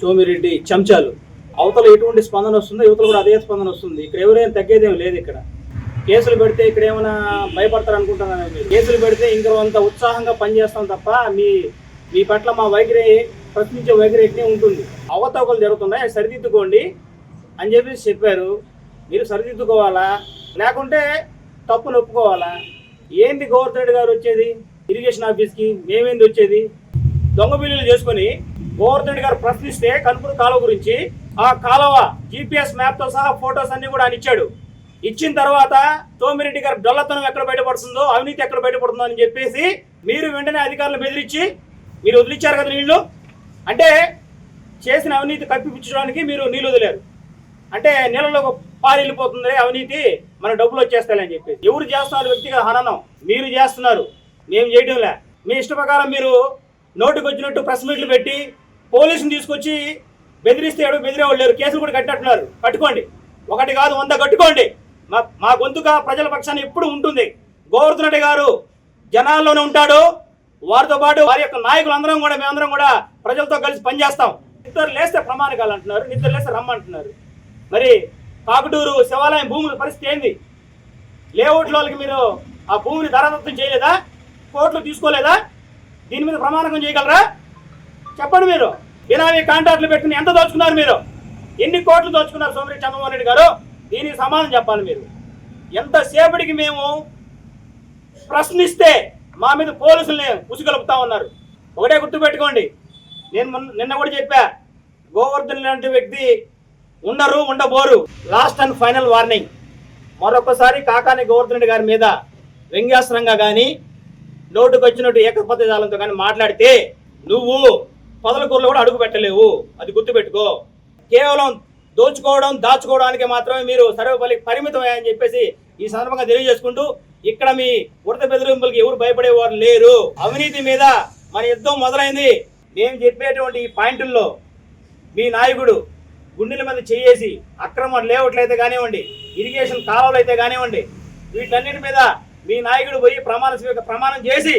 సోమిరెడ్డి చెంచాలు. అవతల ఎటువంటి స్పందన వస్తుందో యువతలు కూడా అదే స్పందన వస్తుంది. ఇక్కడ ఎవరైనా తగ్గేదేం లేదు ఇక్కడ. కేసులు పెడితే ఇక్కడ ఏమైనా భయపడతారు అనుకుంటున్నాను మీరు? కేసులు పెడితే ఇంకా అంత ఉత్సాహంగా పనిచేస్తాం తప్ప మీ మీ పట్ల మా వైఖరి ప్రశ్నించే వైఖరి ఎట్నే ఉంటుంది? అవతవకలు జరుగుతున్నాయి సరిదిద్దుకోండి అని చెప్పేసి చెప్పారు. మీరు సరిదిద్దుకోవాలా? లేకుంటే తప్పు ఒప్పుకోవాలా ఏంది గవర్నమెంట్ గారు వచ్చేది? ఇరిగేషన్ ఆఫీస్కి మేమేంది వచ్చేది? దొంగ బిల్లులు చేసుకొని గోవర్ధన్ గారు ప్రశ్నిస్తే కనుపూరు కాలువ గురించి ఆ కాలువ జీపీఎస్ మ్యాప్తో సహా ఫొటోస్ అన్ని కూడా ఆయన ఇచ్చాడు. ఇచ్చిన తర్వాత తోమిరెడ్డి గారు డొల్లతనం ఎక్కడ బయటపడుతుందో అవినీతి ఎక్కడ బయటపడుతుందో అని చెప్పేసి మీరు వెంటనే అధికారులు బెదిరించి మీరు వదిలిచ్చారు కదా నీళ్ళు? అంటే చేసిన అవినీతి కప్పిపుచ్చడానికి మీరు నీళ్ళు వదిలేరు. అంటే నీళ్ళలో పాలు వెళ్ళిపోతుంది అవినీతి మన డబ్బులు వచ్చేస్తాయని చెప్పేసి. ఎవరు చేస్తున్నారు వ్యక్తిగత హననం? మీరు చేస్తున్నారు. మేము చేయడంలే. మీ ఇష్ట ప్రకారం మీరు నోటికి వచ్చినట్టు ప్రెస్ మీట్లు పెట్టి పోలీసుని తీసుకొచ్చి బెదిరిస్తే ఎవరు బెదిరేవాళ్ళు లేరు. కేసులు కూడా కట్టినట్టున్నారు. కట్టుకోండి. ఒకటి కాదు వంద కట్టుకోండి. మా మా గొంతుక ప్రజల పక్షాన్ని ఎప్పుడు ఉంటుంది. గోవర్ధన్ రెడ్డి గారు జనాల్లోనే ఉంటాడు. వారితో పాటు వారి యొక్క నాయకులు అందరం కూడా మేమందరం కూడా ప్రజలతో కలిసి పనిచేస్తాం. నిద్ర లేస్తే ప్రమాణికాలు అంటున్నారు నిద్ర లేస్తే రమ్మంటున్నారు. మరి కాకుటూరు శివాలయం భూముల పరిస్థితి ఏంది? లేఅవుట్ వాళ్ళకి మీరు ఆ భూమిని ధరదత్తం చేయలేదా? కోర్టులు తీసుకోలేదా? దీని మీద ప్రమాణకం చేయగలరా? చెప్పండి మీరు. బినామీ కాంట్రాక్ట్లు పెట్టుకుని ఎంత దోచుకున్నారు మీరు? ఎన్ని కోట్లు దోచుకున్నారు సోమిరెడ్డి చంద్రమోహన్ రెడ్డి గారు? దీనికి సమాధానం చెప్పాలి మీరు. ఎంతసేపటికి మేము ప్రశ్నిస్తే మా మీద పోలీసుల్ని ఉసుగలుపుతా ఉన్నారు. ఒకటే గుర్తుపెట్టుకోండి. నేను నిన్న కూడా చెప్పా గోవర్ధన్ లాంటి వ్యక్తి ఉండరు ఉండబోరు. Last and final warning. మరొకసారి కాకాని గోవర్ధన్ రెడ్డి గారి మీద వ్యంగ్యాసనంగా కానీ నోటుకు వచ్చినట్టు ఏకపదజాలంతో కానీ మాట్లాడితే నువ్వు పొదలకూరలో కూడా అడుగు పెట్టలేవు. అది గుర్తుపెట్టుకో. కేవలం దోచుకోవడం దాచుకోవడానికి మాత్రమే మీరు సర్వపల్లి పరిమితమయ్యని చెప్పేసి ఈ సందర్భంగా తెలియజేసుకుంటూ ఇక్కడ మీ ఉడత బెదిరింపులకి ఎవరు భయపడేవారు లేరు. అవినీతి మీద మన యుద్ధం మొదలైంది. మేము చెప్పేటువంటి ఈ పాయింట్ల్లో మీ నాయకుడు గుండెల మీద చేయేసి అక్రమ లేఅవుట్లు అయితే కానివ్వండి ఇరిగేషన్ కాలువలు అయితే కానివ్వండి వీటన్నిటి మీద మీ నాయకుడు పోయి ప్రమాణ ప్రమాణం చేసి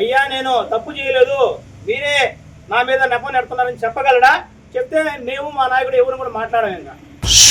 అయ్యా నేను తప్పు చేయలేదు. నా మీద నెపం నెడుతున్నారని చెప్పగలడా? చెప్తే మేము మా నాయకుడు ఎవరు కూడా మాట్లాడాము ఇంకా